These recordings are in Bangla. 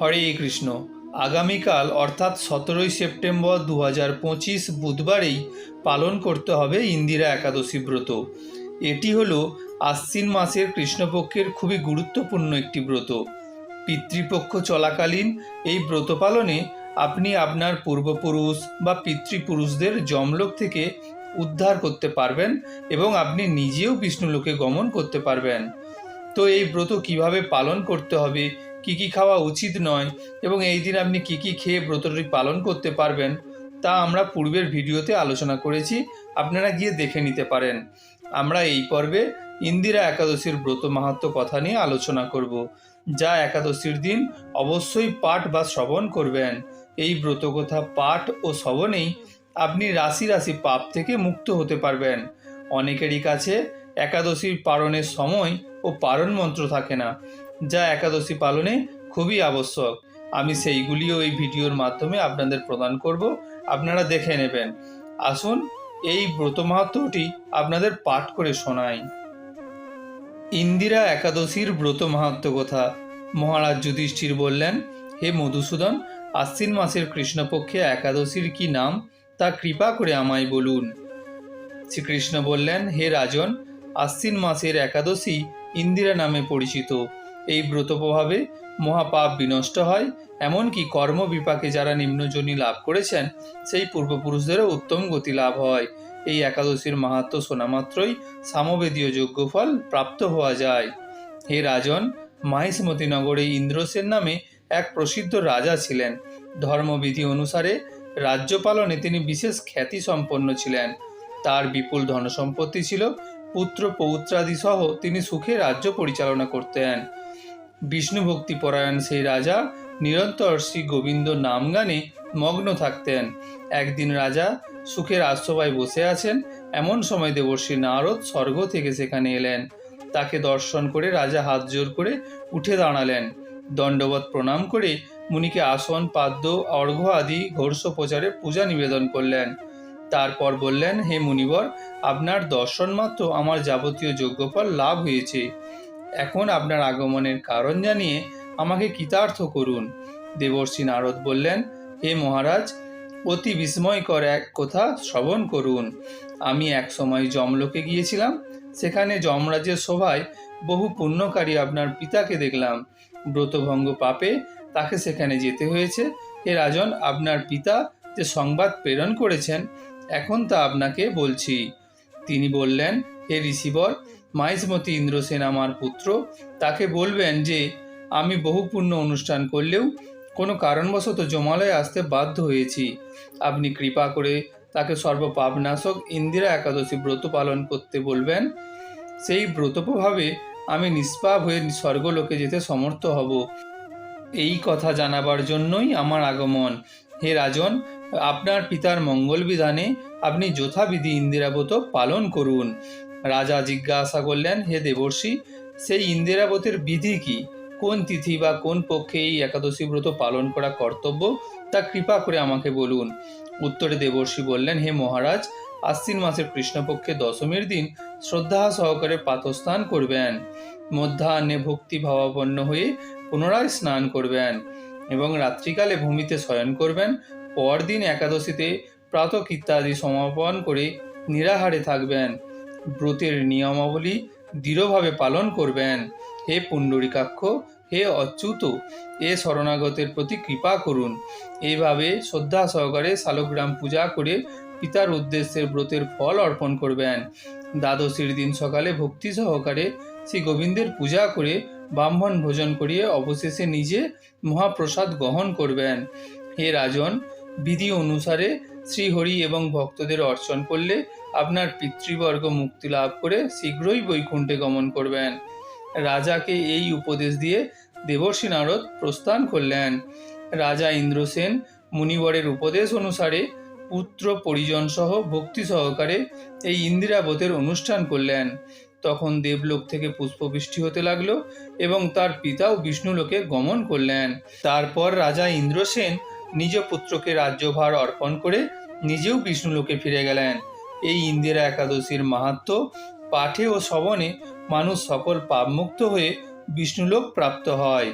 হরে কৃষ্ণ। আগামীকাল, অর্থাৎ সতেরোই সেপ্টেম্বর দু হাজার পঁচিশ বুধবারেই পালন করতে হবে ইন্দিরা একাদশী ব্রত। এটি হলো আশ্বিন মাসের কৃষ্ণপক্ষের খুবই গুরুত্বপূর্ণ একটি ব্রত। পিতৃপক্ষ চলাকালীন এই ব্রত পালনে আপনি আপনার পূর্বপুরুষ বা পিতৃপুরুষদের যমলোক থেকে উদ্ধার করতে পারবেন এবং আপনি নিজেও বিষ্ণুলোকে গমন করতে পারবেন। তো এই ব্রত কীভাবে পালন করতে হবে কি কি খাওয়া উচিত নয় এবং এই দিন আপনি কি কি খেয়ে ব্রতটি পালন করতে পারবেন, তা আমরা পূর্বের ভিডিওতে আলোচনা করেছি, আপনারা গিয়ে দেখে নিতে পারেন। আমরা এই পর্বে ইন্দিরা একাদশীর ব্রত মাহাত্ম কথা নিয়ে আলোচনা করব, যা একাদশীর দিন অবশ্যই পাঠ বা শ্রবণ করবেন। এই ব্রত কথা পাঠ ও শ্রবণেই আপনি রাশি রাশি পাপ থেকে মুক্ত হতে পারবেন। অনেকেরই কাছে একাদশীর পালনের সময় ও পালন মন্ত্র থাকে না। যা একাদশী পালনে খুবই আবশ্যক। আমি সেইগুলিও এই ভিডিওর মাধ্যমে আপনাদের প্রদান করব। আপনারা দেখে নেবেন। আসুন এই ব্রত মাহাত্মটি আপনাদের পাঠ করে শোনাই। ইন্দিরা একাদশীর ব্রত মাহাত্ম কথা। মহারাজ যুধিষ্ঠির বললেন, হে মধুসূদন, আশ্বিন মাসের কৃষ্ণপক্ষে একাদশীর কি নাম? তা কৃপা করে আমায় বলুন। শ্রীকৃষ্ণ বললেন, হে রাজন, আশ্বিন মাসের একাদশী ইন্দিরা নামে পরিচিত। এই ব্রত প্রভাবে মহাপাপ বিনষ্ট হয়। এমনকি কর্ম বিপাকে যারা নিম্নজনী লাভ করেছেন, সেই পূর্বপুরুষদেরও উত্তম গতি লাভ হয়। এই একাদশীর মাহাত্ম শোনা মাত্রই সামবেদীয় যজ্ঞফল প্রাপ্ত হওয়া যায়। হে রাজন মাহিষ্মতি নগরে ইন্দ্রসেন নামে এক প্রসিদ্ধ রাজা ছিলেন। ধর্মবিধি অনুসারে রাজ্য পালনে তিনি বিশেষ খ্যাতি সম্পন্ন ছিলেন। তার বিপুল ধনসম্পত্তি ছিল, পুত্র পৌত্রাদি সহ তিনি সুখে রাজ্য পরিচালনা করতেন। বিষ্ণু ভক্তি পরায়ণ সেই রাজা, নিরন্তর শ্রী গোবিন্দ নাম গানে মগ্ন থাকতেন। একদিন রাজা সুখের আশ্রবায় বসে আছেন, এমন সময় দেবর্ষী নারদ স্বর্গ থেকে সেখানে এলেন। তাকে দর্শন করে রাজা হাত জোর করে উঠে দাঁড়ালেন। দণ্ডবত প্রণাম করে মুনিকে আসন, পাদ্য, অর্ঘ্য আদি ঘোষোপচারে পূজা নিবেদন করলেন। তারপর বললেন, হে মুনিবর, আপনার দর্শন মাত্র আমার যাবতীয় যোগ্যফল লাভ হয়েছে। এখন আপনার আগমনের কারণ জানিয়ে আমাকে কৃতার্থ করুন। দেবর্ষী নারদ বললেন, হে মহারাজ, অতি বিস্ময়কর এক কথা শ্রবণ করুন। আমি এক সময় যমলোকে গিয়েছিলাম, সেখানে যমরাজের সভায় বহু পুণ্যকারী আপনার পিতাকে দেখলাম। ব্রতভঙ্গ পাপে তাকে সেখানে যেতে হয়েছে। হে রাজন, আপনার পিতা যে সংবাদ প্রেরণ করেছেন, এখন তা আপনাকে বলছি। তিনি বললেন, হে ঋষিবর মাইজমতি ইন্দ্রসেন আমার পুত্র, তাকে বলবেন যে, আমি বহু পুণ্য অনুষ্ঠান করলেও কোনো কারণবশত জমালয়ে আসতে বাধ্য হয়েছি। আপনি কৃপা করে তাকে সর্বপাপনাশক ইন্দিরা একাদশী ব্রত পালন করতে বলবেন। সেই ব্রত প্রভাবে আমি নিষ্পাপ হয়ে স্বর্গলোকে যেতে সমর্থ হব। এই কথা জানাবার জন্যই আমার আগমন। হে রাজন, আপনার পিতার মঙ্গল বিধানে আপনি যথাবিধি ইন্দিরাব্রত পালন করুন। রাজা জিজ্ঞাসা করলেন, হে দেবর্ষি, সেই ইন্দিরাব্রতের বিধি কি? কোন তিথি বা কোন পক্ষে এই একাদশী ব্রত পালন করা কর্তব্য? তা কৃপা করে আমাকে বলুন। উত্তরে দেবর্ষি বললেন, হে মহারাজ, আশ্বিন মাসের কৃষ্ণপক্ষে দশমীর দিন শ্রদ্ধা সহকারে পাতস্থান করবেন। মধ্যাহ্নে ভক্তি ভাবাপন্ন হয়ে পুনরায় স্নান করবেন এবং রাত্রিকালে ভূমিতে শয়ন করবেন। পরদিন একাদশীতে প্রাতক ইত্যাদি সমাপন করে নিরাহারে থাকবেন। ব্রতের নিয়মাবলী দৃঢ়ভাবে পালন করবেন। হে পুণ্ডরিকাক্ষ, হে অচ্যুত, এ শরণাগতের প্রতি কৃপা করুন। এইভাবে শ্রদ্ধা সহকারে শালগ্রাম পূজা করে পিতার উদ্দেশ্যে ব্রতের ফল অর্পণ করবেন। দ্বাদশীর দিন সকালে ভক্তি সহকারে শ্রী গোবিন্দের পূজা করে ব্রাহ্মণ ভোজন করিয়ে অবশেষে নিজে মহাপ্রসাদ গ্রহণ করবেন। হে রাজন, বিধি অনুসারে শ্রীহরি এবং ভক্তদের অর্চন করলে আপনার পিতৃবর্গ মুক্তি লাভ করে শীঘ্রই বৈকুণ্ঠে গমন করবেন। রাজাকে এই উপদেশ দিয়ে দেবর্ষী নারদ প্রস্থান করলেন। রাজা ইন্দ্রসেন মুনিবরের উপদেশ অনুসারে পুত্র পরিজন সহ ভক্তি সহকারে এই ইন্দিরাবতের অনুষ্ঠান করলেন। তখন দেবলোক থেকে পুষ্পবৃষ্টি হতে লাগল এবং তার পিতাও বিষ্ণুলোকে গমন করলেন। তারপর রাজা ইন্দ্রসেন নিজ পুত্রকে রাজ্যভার অর্পণ করে নিজেও বিষ্ণুলোকে ফিরে গেলেন। এই ইন্দিরা একাদশীর মাহাত্ম পাঠে ও শ্রবণে মানুষ সকল পাপমুক্ত হয়ে বিষ্ণুলোক প্রাপ্ত হয়।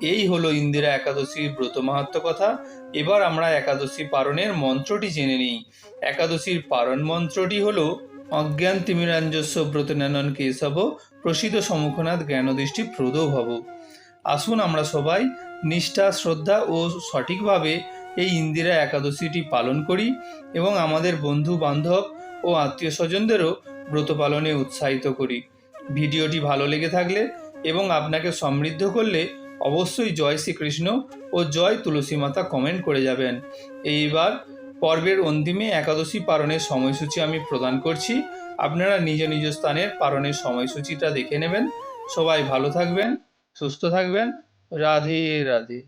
এই হলো ইন্দিরা একাদশীর ব্রত মাহাত্ম কথা। এবার আমরা একাদশী পারণের মন্ত্রটি জেনে নিই। একাদশীর পারণ মন্ত্রটি হলো অজ্ঞান তিমিরাঞ্জস্ব ব্রতনানন কেশব প্রসিদ্ধ সমুখনাথ জ্ঞানদৃষ্টি প্রদ ভব আসুন আমরা সবাই নিষ্ঠা, শ্রদ্ধা ও সঠিকভাবে এই ইন্দিরা একাদশীটি পালন করি এবং আমাদের বন্ধু বান্ধব ও আত্মীয় স্বজনদেরও ব্রত পালনে উৎসাহিত করি। ভিডিওটি ভালো লেগে থাকলে এবং আপনাকে সমৃদ্ধ করলে অবশ্যই জয় শ্রীকৃষ্ণ ও জয় তুলসী মাতা কমেন্ট করে যাবেন। এইবার পর্বের অন্তিমে একাদশী পালনের সময়সূচি আমি প্রদান করছি। আপনারা নিজ নিজ স্থানের পালনের সময়সূচিটা দেখে নেবেন। সবাই ভালো থাকবেন। সুস্থ থাকবেন রাধে রাধে